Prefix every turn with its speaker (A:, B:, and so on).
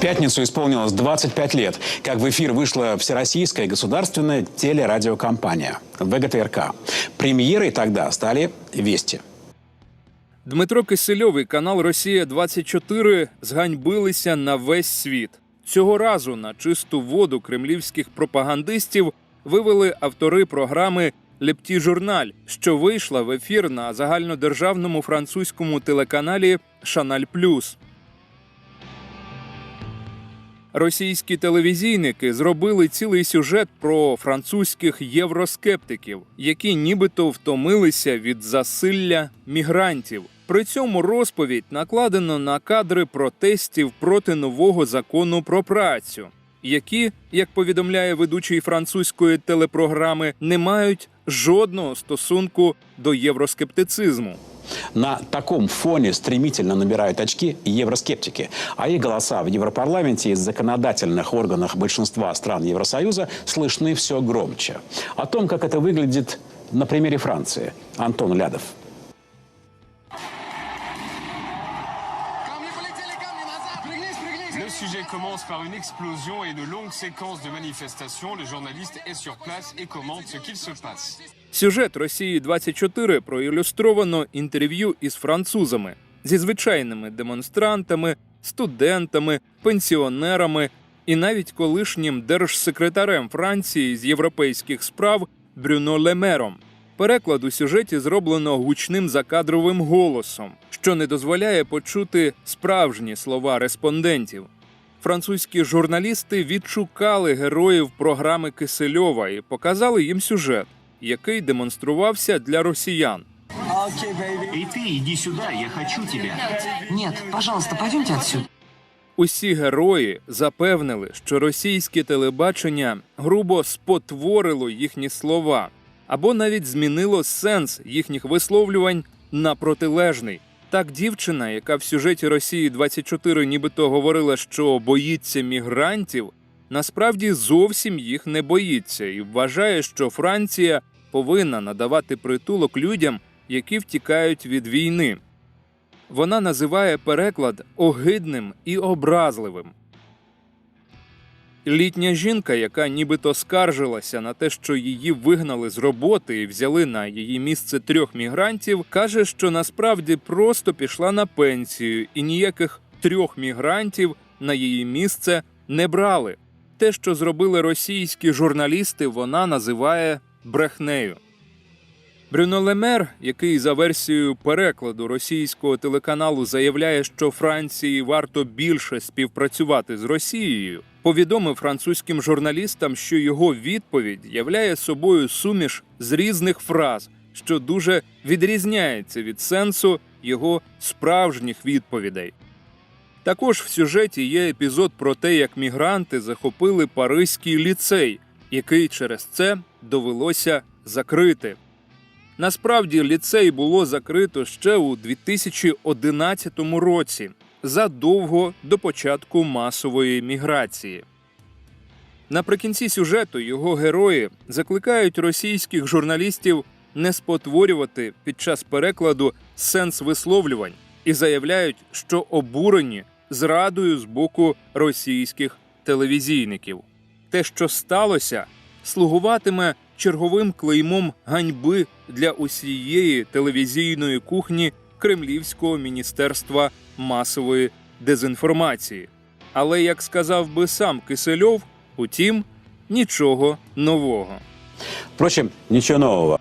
A: пятницу исполнилось 25 лет, как в эфир вышла всероссийская государственная телерадиокомпания ВГТРК. Премьерой тогда стали «Вести».
B: Дмитро Кисельов і канал Росія 24 зганьбилися на весь світ. Цього разу на чисту воду кремлівських пропагандистів вивели автори програми Лепті журналь, що вийшла в ефір на загальнодержавному французькому телеканалі Шаналь Плюс. Російські телевізійники зробили цілий сюжет про французьких євроскептиків, які нібито втомилися від засилля мігрантів. При цьому розповідь накладено на кадри протестів проти нового закону про працю, які, як повідомляє ведучий французької телепрограми, не мають жодного стосунку до євроскептицизму.
A: На таком фоне стремительно набирают очки евроскептики, а их голоса в Европарламенте и законодательных органах большинства стран Евросоюза слышны все громче. О том, как это выглядит на примере Франции. Антон Лядов.
C: Le sujet commence par une explosion et une longue séquence de manifestations. Le journaliste est sur place et commente ce qu'il se passe.
B: Сюжет Росії 24 проілюстровано інтерв'ю із французами зі звичайними демонстрантами, студентами, пенсіонерами і навіть колишнім держсекретарем Франції з європейських справ Брюно Лемером. Переклад у сюжеті зроблено гучним закадровим голосом, що не дозволяє почути справжні слова респондентів. Французькі журналісти відшукали героїв програми Кисельова і показали їм сюжет, який демонструвався для росіян.
D: И ты иди сюда, я хочу тебя.
E: Нет, пожалуйста, пойдемте отсюда.
B: Усі герої запевнили, що російське телебачення грубо спотворило їхні слова або навіть змінило сенс їхніх висловлювань на протилежний. Так, дівчина, яка в сюжеті Росії 24 нібито говорила, що боїться мігрантів, насправді зовсім їх не боїться і вважає, що Франція повинна надавати притулок людям, які втікають від війни. Вона називає переклад огидним і образливим. Літня жінка, яка нібито скаржилася на те, що її вигнали з роботи і взяли на її місце трьох мігрантів, каже, що насправді просто пішла на пенсію і ніяких трьох мігрантів на її місце не брали. Те, що зробили російські журналісти, вона називає брехнею. Брюно Лемер, який за версією перекладу російського телеканалу заявляє, що Франції варто більше співпрацювати з Росією, повідомив французьким журналістам, що його відповідь являє собою суміш з різних фраз, що дуже відрізняється від сенсу його справжніх відповідей. Також в сюжеті є епізод про те, як мігранти захопили Паризький ліцей, який через це довелося закрити. Насправді ліцей було закрито ще у 2011 році, задовго до початку масової міграції. Наприкінці сюжету його герої закликають російських журналістів не спотворювати під час перекладу сенс висловлювань і заявляють, що обурені зрадою з боку російських телевізійників. Те, що сталося, слугуватиме черговим клеймом ганьби для усієї телевізійної кухні Кремлівського міністерства масової дезінформації. Але, як сказав би сам Кисельов, утім, нічого нового.
A: Впрочем, нічого нового.